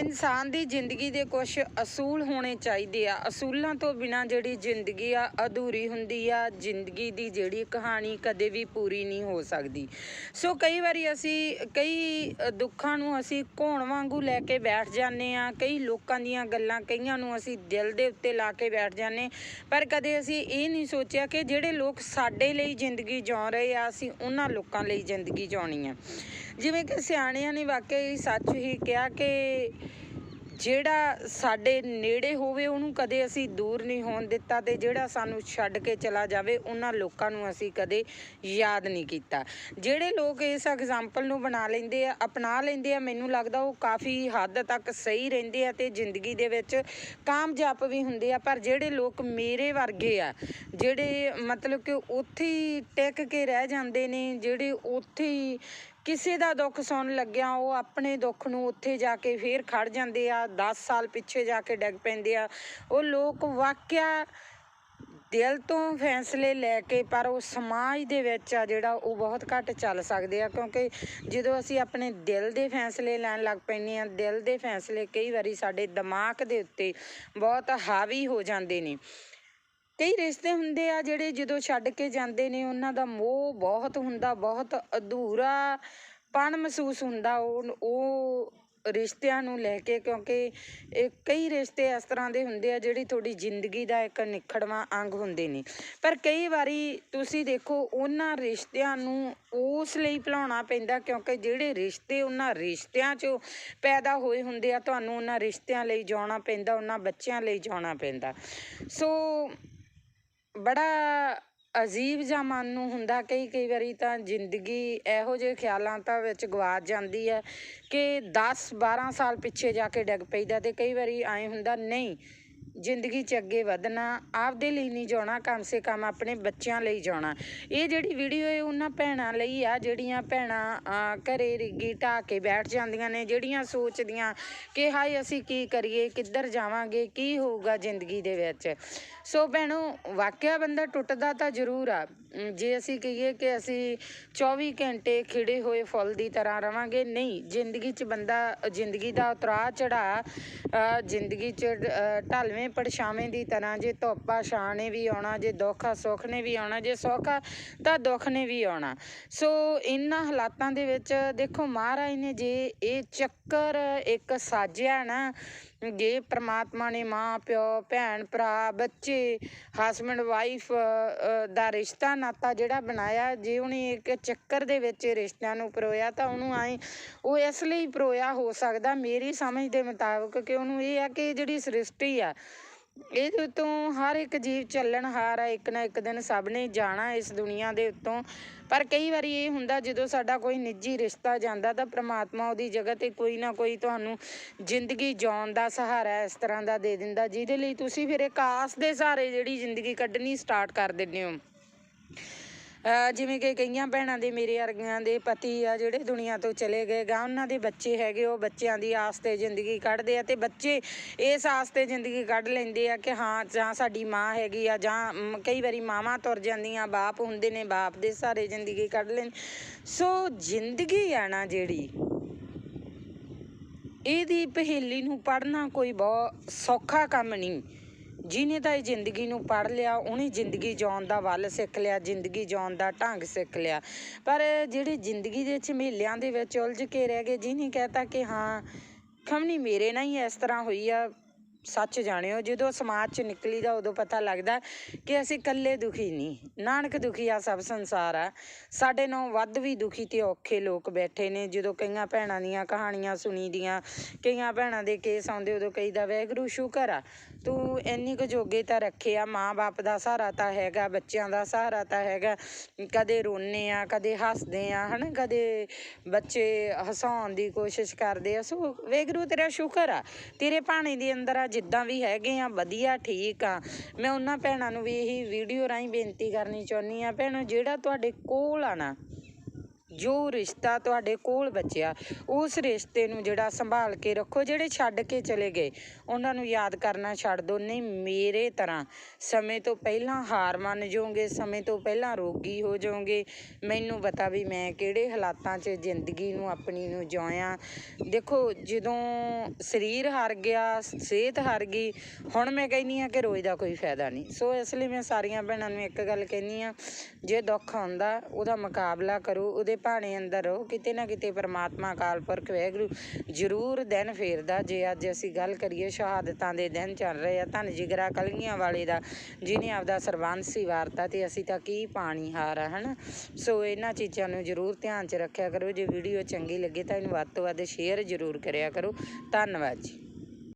ਇਨਸਾਨ ਦੀ ਜ਼ਿੰਦਗੀ ਦੇ ਕੁਝ ਅਸੂਲ ਹੋਣੇ ਚਾਹੀਦੇ ਆ। ਅਸੂਲਾਂ ਤੋਂ ਬਿਨਾ ਜਿਹੜੀ ਜ਼ਿੰਦਗੀ ਆ, ਅਧੂਰੀ ਹੁੰਦੀ ਆ। ਜ਼ਿੰਦਗੀ ਦੀ ਜਿਹੜੀ ਕਹਾਣੀ ਕਦੇ ਵੀ ਪੂਰੀ ਨਹੀਂ ਹੋ ਸਕਦੀ। ਸੋ ਕਈ ਵਾਰੀ ਅਸੀਂ, ਕਈ ਦੁੱਖਾਂ ਨੂੰ ਅਸੀਂ ਘੋਣ ਵਾਂਗੂ ਲੈ ਕੇ ਬੈਠ ਜਾਂਦੇ ਆ। ਕਈ ਲੋਕਾਂ ਦੀਆਂ ਗੱਲਾਂ ਕਈਆਂ ਨੂੰ ਅਸੀਂ ਦਿਲ ਦੇ ਉੱਤੇ ਲਾ ਕੇ ਬੈਠ ਜਾਂਦੇ ਪਰ ਕਦੇ ਅਸੀਂ ਇਹ ਨਹੀਂ ਸੋਚਿਆ ਕਿ ਜਿਹੜੇ ਲੋਕ ਸਾਡੇ ਲਈ ਜ਼ਿੰਦਗੀ ਜਿਉ ਰਹੇ ਆ, ਅਸੀਂ ਉਹਨਾਂ ਲੋਕਾਂ ਲਈ ਜ਼ਿੰਦਗੀ ਜਿਉਣੀ ਆ। ਜਿਵੇਂ ਕਿ ਸਿਆਣਿਆਂ ਨੇ ਵਾਕਈ ਸੱਚ ਹੀ ਕਿਹਾ ਕਿ ਜਿਹੜਾ ਸਾਡੇ ਨੇੜੇ ਹੋਵੇ, ਉਹਨੂੰ ਕਦੇ ਅਸੀਂ ਦੂਰ ਨਹੀਂ ਹੋਣ ਦਿੱਤਾ ਤੇ ਜਿਹੜਾ ਸਾਨੂੰ ਛੱਡ ਕੇ ਚਲਾ ਜਾਵੇ, ਉਹਨਾਂ ਲੋਕਾਂ ਨੂੰ ਅਸੀਂ ਕਦੇ ਯਾਦ ਨਹੀਂ ਕੀਤਾ। ਜਿਹੜੇ ਲੋਕ ਇਸ ਐਗਜ਼ਾਮਪਲ ਨੂੰ ਬਣਾ ਲੈਂਦੇ ਆ, ਅਪਣਾ ਲੈਂਦੇ ਆ, ਮੈਨੂੰ ਲੱਗਦਾ ਉਹ ਕਾਫੀ ਹੱਦ ਤੱਕ ਸਹੀ ਰਹਿੰਦੇ ਆ ਤੇ ਜ਼ਿੰਦਗੀ ਦੇ ਵਿੱਚ ਕਾਮਯਾਬ ਵੀ ਹੁੰਦੇ ਆ। ਪਰ ਜਿਹੜੇ ਲੋਕ ਮੇਰੇ ਵਰਗੇ ਆ, ਜਿਹੜੇ ਮਤਲਬ ਕਿ ਉੱਥੇ ਹੀ ਟਿਕ ਕੇ ਰਹਿ ਜਾਂਦੇ ਨੇ, ਜਿਹੜੇ ਉੱਥੇ ਹੀ ਕਿਸੇ ਦਾ ਦੁੱਖ ਸੁਣ ਲੱਗਿਆ ਉਹ ਆਪਣੇ ਦੁੱਖ ਨੂੰ ਉੱਥੇ ਜਾ ਕੇ ਫੇਰ ਖੜ ਜਾਂਦੇ ਆ 10 ਸਾਲ ਪਿੱਛੇ ਜਾ ਕੇ ਡਿੱਗ ਪੈਂਦੇ ਆ। ਉਹ ਲੋਕ ਵਾਕਿਆ ਦਿਲ ਤੋਂ ਫੈਸਲੇ ਲੈ ਕੇ, ਪਰ ਉਹ ਸਮਾਜ ਦੇ ਵਿੱਚ ਆ ਜਿਹੜਾ ਉਹ ਬਹੁਤ ਘੱਟ ਚੱਲ ਸਕਦੇ ਆ, ਕਿਉਂਕਿ ਜਦੋਂ ਅਸੀਂ ਆਪਣੇ ਦਿਲ ਦੇ ਫੈਸਲੇ ਲੈਣ ਲੱਗ ਪੈਂਦੇ ਆ, ਦਿਲ ਦੇ ਫੈਸਲੇ ਕਈ ਵਾਰੀ ਸਾਡੇ ਦਿਮਾਗ ਦੇ ਉੱਤੇ ਬਹੁਤ ਹਾਵੀ ਹੋ ਜਾਂਦੇ ਨੇ। ਕਈ ਰਿਸ਼ਤੇ ਹੁੰਦੇ ਆ ਜਿਹੜੇ ਜਦੋਂ ਛੱਡ ਕੇ ਜਾਂਦੇ ਨੇ, ਉਹਨਾਂ ਦਾ ਮੋਹ ਬਹੁਤ ਹੁੰਦਾ, ਬਹੁਤ ਅਧੂਰਾਪਣ ਮਹਿਸੂਸ ਹੁੰਦਾ। ਉਹ ਉਹ ਰਿਸ਼ਤਿਆਂ ਨੂੰ ਲੈ ਕੇ, ਕਿਉਂਕਿ ਇਹ ਕਈ ਰਿਸ਼ਤੇ ਇਸ ਤਰ੍ਹਾਂ ਦੇ ਹੁੰਦੇ ਆ ਜਿਹੜੀ ਤੁਹਾਡੀ ਜ਼ਿੰਦਗੀ ਦਾ ਇੱਕ ਨਿਖੜਵਾਂ ਅੰਗ ਹੁੰਦੇ ਨੇ। ਪਰ ਕਈ ਵਾਰੀ ਤੁਸੀਂ ਦੇਖੋ, ਉਹਨਾਂ ਰਿਸ਼ਤਿਆਂ ਨੂੰ ਉਸ ਲਈ ਭੁਲਾਉਣਾ ਪੈਂਦਾ, ਕਿਉਂਕਿ ਜਿਹੜੇ ਰਿਸ਼ਤੇ ਉਹਨਾਂ ਰਿਸ਼ਤਿਆਂ 'ਚੋਂ ਪੈਦਾ ਹੋਏ ਹੁੰਦੇ ਆ, ਤੁਹਾਨੂੰ ਉਹਨਾਂ ਰਿਸ਼ਤਿਆਂ ਲਈ ਜਾਣਾ ਪੈਂਦਾ, ਉਹਨਾਂ ਬੱਚਿਆਂ ਲਈ ਜਾਣਾ ਪੈਂਦਾ। ਸੋ ਬੜਾ ਅਜੀਬ ਜਿਹਾ ਮਨ ਨੂੰ ਹੁੰਦਾ ਕਈ ਕਈ ਵਾਰੀ ਤਾਂ ਜ਼ਿੰਦਗੀ ਇਹੋ ਜਿਹੇ ਖਿਆਲਾਂ ਤਾਂ ਵਿੱਚ ਗਵਾਚ ਜਾਂਦੀ ਹੈ ਕਿ 10 12 ਸਾਲ ਪਿੱਛੇ ਜਾ ਕੇ ਡਿੱਗ ਪਈਦਾ ਅਤੇ ਕਈ ਵਾਰੀ ਐਂ ਹੁੰਦਾ, ਨਹੀਂ ਜ਼ਿੰਦਗੀ 'ਚ ਅੱਗੇ ਵਧਣਾ ਆਪਦੇ ਲਈ ਨਹੀਂ ਜਾਣਾ ਕਮ ਸੇ ਕਮ ਆਪਣੇ ਬੱਚਿਆਂ ਲਈ ਜਾਣਾ ਇਹ ਜਿਹੜੀ ਵੀਡੀਓ ਹੈ ਉਹਨਾਂ ਭੈਣਾਂ ਲਈ ਆ ਜਿਹੜੀਆਂ ਭੈਣਾਂ ਅਹ, ਘਰੇ ਰਿੱਗੀ ਢਾਹ ਕੇ ਬੈਠ ਜਾਂਦੀਆਂ ਨੇ ਜਿਹੜੀਆਂ ਸੋਚਦੀਆਂ ਕਿ ਹਾਏ ਅਸੀਂ ਕੀ ਕਰੀਏ ਕਿੱਧਰ ਜਾਵਾਂਗੇ ਕੀ ਹੋਊਗਾ ਜ਼ਿੰਦਗੀ ਦੇ ਵਿੱਚ। ਸੋ ਭੈਣੋ ਵਾਕਿਆ ਬੰਦਾ ਟੁੱਟਦਾ ਤਾਂ ਜ਼ਰੂਰ ਆ। ਜੇ ਅਸੀਂ ਕਹੀਏ ਕਿ ਅਸੀਂ 24 ਘੰਟੇ ਖਿੜੇ ਹੋਏ ਫੁੱਲ ਦੀ ਤਰ੍ਹਾਂ ਰਵਾਂਗੇ ਨਹੀਂ। ਜ਼ਿੰਦਗੀ 'ਚ ਬੰਦਾ ਜ਼ਿੰਦਗੀ ਦਾ ਉਤਰਾਅ ਚੜਾ ਜ਼ਿੰਦਗੀ 'ਚ ਅ, ਢਲਵੇਂ ਪਰਛਾਵੇਂ ਦੀ ਤਰ੍ਹਾਂ ਜੇ ਧੁੱਪਾ ਛਾਂ ਨੇ ਵੀ ਆਉਣਾ, ਜੇ ਦੁੱਖ ਆ, ਸੁੱਖ ਨੇ ਵੀ ਆਉਣਾ, ਜੇ ਸੌਖਾ ਤਾਂ ਦੁੱਖ ਨੇ ਵੀ ਆਉਣਾ। ਸੋ ਇਹਨਾਂ ਹਾਲਾਤਾਂ ਦੇ ਵਿੱਚ ਦੇਖੋ ਮਹਾਰਾਜ ਨੇ ਜੇ ਇਹ ਚੱਕਰ ਇੱਕ ਸਾਜਿਆ ਨਾ ਜੇ ਪ੍ਰਮਾਤਮਾ ਨੇ ਮਾਂ, ਪਿਓ, ਭੈਣ, ਭਰਾ, ਬੱਚੇ ਹਸਬੰਡ ਵਾਈਫ ਦਾ ਰਿਸ਼ਤਾ ਨਾਤਾ ਜਿਹੜਾ ਬਣਾਇਆ, ਜੇ ਉਹਨੇ ਇੱਕ ਚੱਕਰ ਦੇ ਵਿੱਚ ਰਿਸ਼ਤਿਆਂ ਨੂੰ ਪਰੋਇਆ ਤਾਂ ਉਹਨੂੰ ਆਏ, ਉਹ ਇਸ ਲਈ ਪਰੋਇਆ ਹੋ ਸਕਦਾ ਮੇਰੀ ਸਮਝ ਦੇ ਮੁਤਾਬਕ ਕਿ ਉਹਨੂੰ ਇਹ ਆ ਕਿ ਜਿਹੜੀ ਸ੍ਰਿਸ਼ਟੀ ਆ ਇਹਦੇ ਉੱਤੋਂ ਹਰ ਇੱਕ ਜੀਵ ਚੱਲਣਹਾਰ ਆ, ਇੱਕ ਨਾ ਇੱਕ ਦਿਨ ਸਭ ਨੇ ਜਾਣਾ ਇਸ ਦੁਨੀਆ ਦੇ ਉੱਤੋਂ। ਪਰ ਕਈ ਵਾਰੀ ਇਹ ਹੁੰਦਾ, ਜਦੋਂ ਸਾਡਾ ਕੋਈ ਨਿੱਜੀ ਰਿਸ਼ਤਾ ਜਾਂਦਾ, ਤਾਂ ਪ੍ਰਮਾਤਮਾ ਉਹਦੀ ਜਗ੍ਹਾ ਤੇ ਕੋਈ ਨਾ ਕੋਈ ਤੁਹਾਨੂੰ ਜ਼ਿੰਦਗੀ ਜਿਉਣ ਦਾ ਸਹਾਰਾ ਇਸ ਤਰ੍ਹਾਂ ਦਾ ਦੇ ਦਿੰਦਾ, ਜਿਹਦੇ ਲਈ ਤੁਸੀਂ ਫਿਰ ਇੱਕ ਆਸ ਦੇ ਸਹਾਰੇ ਜਿਹੜੀ ਜ਼ਿੰਦਗੀ ਕੱਢਣੀ ਸਟਾਰਟ ਕਰ ਦਿੰਦੇ ਹੋ। ਜਿਵੇਂ ਕਿ ਕਈਆਂ ਭੈਣਾਂ ਦੇ, ਮੇਰੇ ਵਰਗੀਆਂ ਦੇ ਪਤੀ ਆ ਜਿਹੜੇ ਦੁਨੀਆ ਤੋਂ ਚਲੇ ਗਏ ਗਾ, ਉਹਨਾਂ ਦੇ ਬੱਚੇ ਹੈਗੇ, ਉਹ ਬੱਚਿਆਂ ਦੀ ਆਸ ਤੇ ਜ਼ਿੰਦਗੀ ਕੱਢਦੇ ਆ ਤੇ ਬੱਚੇ ਇਸ ਆਸ ਤੇ ਜ਼ਿੰਦਗੀ ਕੱਢ ਲੈਂਦੇ ਆ ਕਿ ਹਾਂ, ਜਾਂ ਸਾਡੀ ਮਾਂ ਹੈਗੀ ਆ, ਜਾਂ ਕਈ ਵਾਰੀ ਮਾਵਾਂ ਤੁਰ ਜਾਂਦੀਆਂ, ਬਾਪ ਹੁੰਦੇ ਨੇ, ਬਾਪ ਦੇ ਸਾਰੇ ਜ਼ਿੰਦਗੀ ਕੱਢ ਲੈਣ ਸੋ ਜ਼ਿੰਦਗੀ ਆ ਨਾ ਜਿਹੜੀ, ਇਹਦੀ ਪਹੇਲੀ ਨੂੰ ਪੜ੍ਹਨਾ ਕੋਈ ਬਹੁਤ ਸੌਖਾ ਕੰਮ ਨਹੀਂ। ਜਿਹਨੇ ਤਾਂ ਇਹ ਜ਼ਿੰਦਗੀ ਨੂੰ ਪੜ੍ਹ ਲਿਆ, ਉਹਨੇ ਜ਼ਿੰਦਗੀ ਜਿਉਣ ਦਾ ਵੱਲ ਸਿੱਖ ਲਿਆ, ਜ਼ਿੰਦਗੀ ਜਿਉਣ ਦਾ ਢੰਗ ਸਿੱਖ ਲਿਆ। ਪਰ ਜਿਹੜੇ ਜ਼ਿੰਦਗੀ ਦੇ ਝਮੇਲਿਆਂ ਦੇ ਵਿੱਚ ਉਲਝ ਕੇ ਰਹਿ ਗਏ, ਜਿਹਨੇ ਕਹਿਤਾ ਕਿ ਹਾਂ ਖਮਣੀ ਮੇਰੇ ਨਾਲ ਹੀ ਇਸ ਤਰ੍ਹਾਂ ਹੋਈ ਆ, ਸੱਚ ਜਾਣਿਓ, ਜਦੋਂ ਸਮਾਜ 'ਚ ਨਿਕਲੀ ਦਾ ਉਦੋਂ ਪਤਾ ਲੱਗਦਾ ਕਿ ਅਸੀਂ ਇਕੱਲੇ ਦੁਖੀ ਨਹੀਂ। ਨਾਨਕ ਦੁਖੀ ਆ ਸਭ ਸੰਸਾਰ ਆ। ਸਾਡੇ ਨਾਲ ਵੱਧ ਵੀ ਦੁਖੀ ਤੇ ਔਖੇ ਲੋਕ ਬੈਠੇ ਨੇ, ਜਦੋਂ ਕਈਆਂ ਭੈਣਾਂ ਦੀਆਂ ਕਹਾਣੀਆਂ ਸੁਣੀ ਦੀਆਂ ਕਈਆਂ ਭੈਣਾਂ ਦੇ ਕੇਸ ਆਉਂਦੇ, ਉਦੋਂ ਕਈ ਕਹੀਦਾ ਵੈਗਰੂ ਸ਼ੁਕਰ ਆ। ਤੂੰ ਇੰਨੀ ਕੁ ਜੋਗੇ ਤਾਂ ਰੱਖੇ ਆ ਮਾਂ-ਬਾਪ ਦਾ ਸਹਾਰਾ ਤਾਂ ਹੈਗਾ, ਬੱਚਿਆਂ ਦਾ ਸਹਾਰਾ ਤਾਂ ਹੈਗਾ। ਕਦੇ ਰੋਨੇ ਆ, ਕਦੇ ਹੱਸਦੇ ਆ, ਹਨਾ? ਕਦੇ ਬੱਚੇ ਹਸਾਉਣ ਦੀ ਕੋਸ਼ਿਸ਼ ਕਰਦੇ ਆ। ਸੋ ਵੇਗਰੂ ਤੇਰਾ ਸ਼ੁਕਰ ਆ। ਤੇਰੇ ਭਾਣੇ ਦੇ ਅੰਦਰ ਆ, ਜਿੱਦਾਂ ਵੀ ਹੈਗੇ ਆ, ਵਧੀਆ, ਠੀਕ ਆ। ਮੈਂ ਉਹਨਾਂ ਭੈਣਾਂ ਨੂੰ ਵੀ ਇਹੀ ਵੀਡੀਓ ਰਾਹੀਂ ਬੇਨਤੀ ਕਰਨੀ ਚਾਹੁੰਦੀ ਆ, ਭੈਣੋ, ਜਿਹੜਾ ਤੁਹਾਡੇ ਕੋਲ ਆ ਨਾ ਜੋ ਰਿਸ਼ਤਾ ਤੁਹਾਡੇ ਕੋਲ ਬਚਿਆ, ਉਸ ਰਿਸ਼ਤੇ ਨੂੰ ਜਿਹੜਾ ਸੰਭਾਲ ਕੇ ਰੱਖੋ, ਜਿਹੜੇ ਛੱਡ ਕੇ ਚਲੇ ਗਏ। ਉਹਨਾਂ ਨੂੰ ਯਾਦ ਕਰਨਾ ਛੱਡ ਦਿਓ। ਨਹੀਂ, ਮੇਰੇ ਤਰ੍ਹਾਂ ਸਮੇਂ ਤੋਂ ਪਹਿਲਾਂ ਹਾਰ ਮੰਨ ਜਾਓਗੇ, ਸਮੇਂ ਤੋਂ ਪਹਿਲਾਂ ਰੋਗੀ ਹੋ ਜਾਓਗੇ। ਮੈਨੂੰ ਪਤਾ ਵੀ ਮੈਂ ਕਿਹੜੇ ਹਾਲਾਤਾਂ 'ਚ ਜ਼ਿੰਦਗੀ ਨੂੰ, ਆਪਣੀ ਨੂੰ ਜਿਉਇਆ ਦੇਖੋ, ਜਦੋਂ ਸਰੀਰ ਹਾਰ ਗਿਆ, ਸਿਹਤ ਹਾਰ ਗਈ, ਹੁਣ ਮੈਂ ਕਹਿੰਦੀ ਆ ਕਿ ਰੋਜ਼ ਦਾ ਕੋਈ ਫਾਇਦਾ ਨਹੀਂ। ਸੋ ਇਸ ਲਈ ਮੈਂ ਸਾਰੀਆਂ ਭੈਣਾਂ ਨੂੰ ਇੱਕ ਗੱਲ ਕਹਿੰਦੀ ਆ ਜੇ ਦੁੱਖ ਆਉਂਦਾ, ਉਹਦਾ ਮੁਕਾਬਲਾ ਕਰੋ, ਉਹਦੇ ਭਾਣੇ ਅੰਦਰ ਰਹੋ ਕਿਤੇ ਨਾ ਕਿਤੇ ਪਰਮਾਤਮਾ ਅਕਾਲ ਪੁਰਖ ਵਾਹਿਗੁਰੂ ਜ਼ਰੂਰ ਦਿਨ ਫੇਰਦਾ। ਜੇ ਅੱਜ ਅਸੀਂ ਗੱਲ ਕਰੀਏ ਸ਼ਹਾਦਤਾਂ ਦੇ ਦਿਨ ਚੱਲ ਰਹੇ ਆ, ਧੰਨ ਜਿਗਰਾ ਕਲਗੀਆਂ ਵਾਲੇ ਦਾ, ਜਿਹਨੇ ਆਪਦਾ ਸਰਬੰਸੀ ਵਾਰਤਾ ਤੇ ਅਸੀਂ ਤਾਂ ਕੀ ਪਾਣੀ ਹਾਰ ਆ, ਹਨਾ? ਸੋ ਇਹਨਾਂ ਚੀਜ਼ਾਂ ਨੂੰ ਜ਼ਰੂਰ ਧਿਆਨ 'ਚ ਰੱਖਿਆ ਕਰੋ। ਜੇ ਵੀਡੀਓ ਚੰਗੀ ਲੱਗੇ ਤਾਂ ਇਹਨੂੰ ਵੱਧ ਤੋਂ ਵੱਧ ਸ਼ੇਅਰ ਜ਼ਰੂਰ ਕਰਿਆ ਕਰੋ। ਧੰਨਵਾਦ ਜੀ।